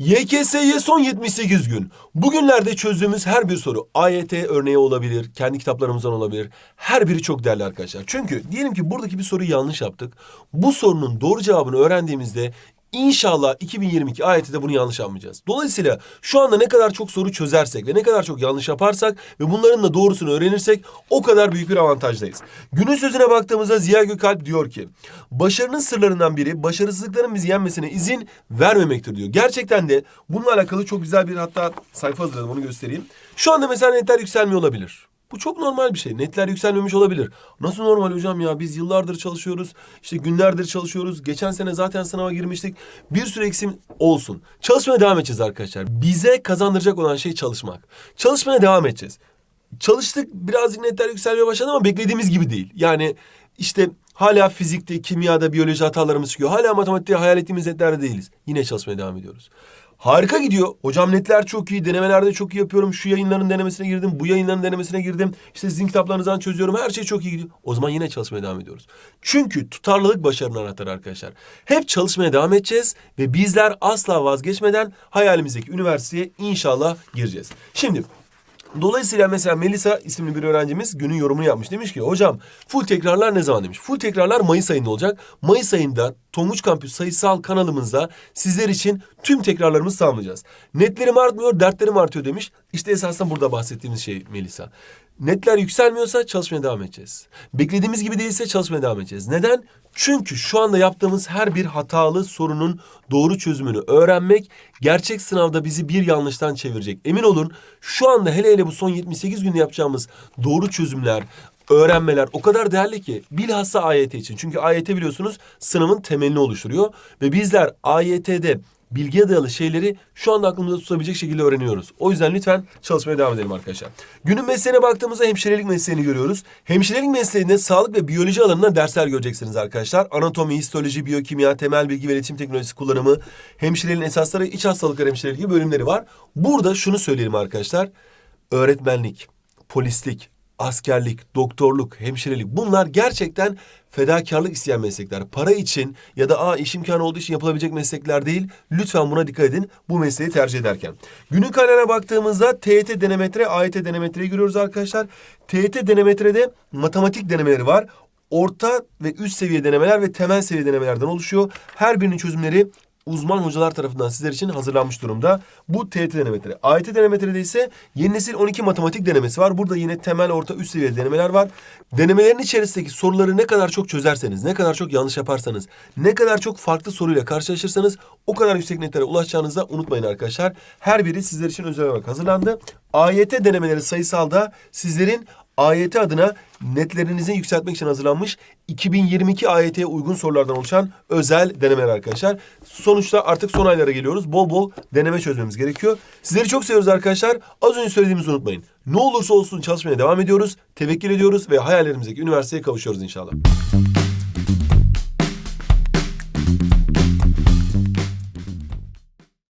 YKS'ye son 78 gün. Bugünlerde çözdüğümüz her bir soru AYT örneği olabilir, kendi kitaplarımızdan olabilir. Her biri çok değerli arkadaşlar. Çünkü diyelim ki buradaki bir soruyu yanlış yaptık. Bu sorunun doğru cevabını öğrendiğimizde İnşallah 2022 AYT'de bunu yanlış yapmayacağız. Dolayısıyla şu anda ne kadar çok soru çözersek ve ne kadar çok yanlış yaparsak ve bunların da doğrusunu öğrenirsek o kadar büyük bir avantajdayız. Günün sözüne baktığımızda Ziya Gökalp diyor ki başarının sırlarından biri başarısızlıkların bizi yenmesine izin vermemektir diyor. Gerçekten de bununla alakalı çok güzel bir hatta sayfa hazırladım onu göstereyim. Şu anda mesela netler yükselmiyor olabilir. Bu çok normal bir şey. Netler yükselmemiş olabilir. Nasıl normal hocam ya? Biz yıllardır çalışıyoruz. İşte günlerdir çalışıyoruz. Geçen sene zaten sınava girmiştik. Bir sürü eksim olsun. Çalışmaya devam edeceğiz arkadaşlar. Bize kazandıracak olan şey çalışmak. Çalışmaya devam edeceğiz. Çalıştık birazcık netler yükselmeye başladı ama beklediğimiz gibi değil. Yani işte hala fizikte, kimyada, biyoloji hatalarımız çıkıyor. Hala matematikte hayal ettiğimiz netlerde değiliz. Yine çalışmaya devam ediyoruz. Harika gidiyor. Hocam netler çok iyi. Denemelerde çok iyi yapıyorum. Şu yayınların denemesine girdim. Bu yayınların denemesine girdim. İşte sizin kitaplarınızdan çözüyorum. Her şey çok iyi gidiyor. O zaman yine çalışmaya devam ediyoruz. Çünkü tutarlılık başarının anahtarı arkadaşlar. Hep çalışmaya devam edeceğiz ve bizler asla vazgeçmeden hayalimizdeki üniversiteye inşallah gireceğiz. Şimdi Dolayısıyla mesela Melisa isimli bir öğrencimiz günün yorumunu yapmış. Demiş ki hocam full tekrarlar ne zaman demiş. Full tekrarlar Mayıs ayında olacak. Mayıs ayında Tonguç Kampüs sayısal kanalımızda sizler için tüm tekrarlarımızı sağlayacağız. Netlerim artmıyor, dertlerim artıyor demiş. İşte esasında burada bahsettiğimiz şey Melisa. Netler yükselmiyorsa çalışmaya devam edeceğiz. Beklediğimiz gibi değilse çalışmaya devam edeceğiz. Neden? Çünkü şu anda yaptığımız her bir hatalı sorunun doğru çözümünü öğrenmek gerçek sınavda bizi bir yanlıştan çevirecek. Emin olun şu anda hele hele bu son 78 günde yapacağımız doğru çözümler, öğrenmeler o kadar değerli ki bilhassa AYT için. Çünkü AYT biliyorsunuz sınavın temelini oluşturuyor ve bizler AYT'de bilgiye dayalı şeyleri şu anda aklımızda tutabilecek şekilde öğreniyoruz. O yüzden lütfen çalışmaya devam edelim arkadaşlar. Günün mesleğine baktığımızda hemşirelik mesleğini görüyoruz. Hemşirelik mesleğinde sağlık ve biyoloji alanında dersler göreceksiniz arkadaşlar. Anatomi, histoloji, biyokimya, temel bilgi ve iletişim teknolojisi kullanımı, hemşireliğin esasları, iç hastalıkları hemşireliği gibi bölümleri var. Burada şunu söyleyelim arkadaşlar. Öğretmenlik, polislik, askerlik, doktorluk, hemşirelik bunlar gerçekten fedakarlık isteyen meslekler. Para için ya da Aa, iş imkanı olduğu için yapılabilecek meslekler değil. Lütfen buna dikkat edin bu mesleği tercih ederken. Günün kaynağına baktığımızda TYT denemetre, AYT denemetreyi görüyoruz arkadaşlar. TYT denemetrede matematik denemeleri var. Orta ve üst seviye denemeler ve temel seviye denemelerden oluşuyor. Her birinin çözümleri uzman hocalar tarafından sizler için hazırlanmış durumda. Bu TET denemeleri. AYT denemeleri ise yeni nesil 12 matematik denemesi var. Burada yine temel, orta, üst seviye denemeler var. Denemelerin içerisindeki soruları ne kadar çok çözerseniz, ne kadar çok yanlış yaparsanız, ne kadar çok farklı soruyla karşılaşırsanız o kadar yüksek netlere ulaşacağınızı da unutmayın arkadaşlar. Her biri sizler için özel olarak hazırlandı. AYT denemeleri sayısalda sizlerin AYT adına netlerinizi yükseltmek için hazırlanmış 2022 AYT'ye uygun sorulardan oluşan özel denemeler arkadaşlar. Sonuçta artık son aylara geliyoruz. Bol bol deneme çözmemiz gerekiyor. Sizleri çok seviyoruz arkadaşlar. Az önce söylediğimizi unutmayın. Ne olursa olsun çalışmaya devam ediyoruz. Tevekkül ediyoruz ve hayallerimizdeki üniversiteye kavuşuyoruz inşallah.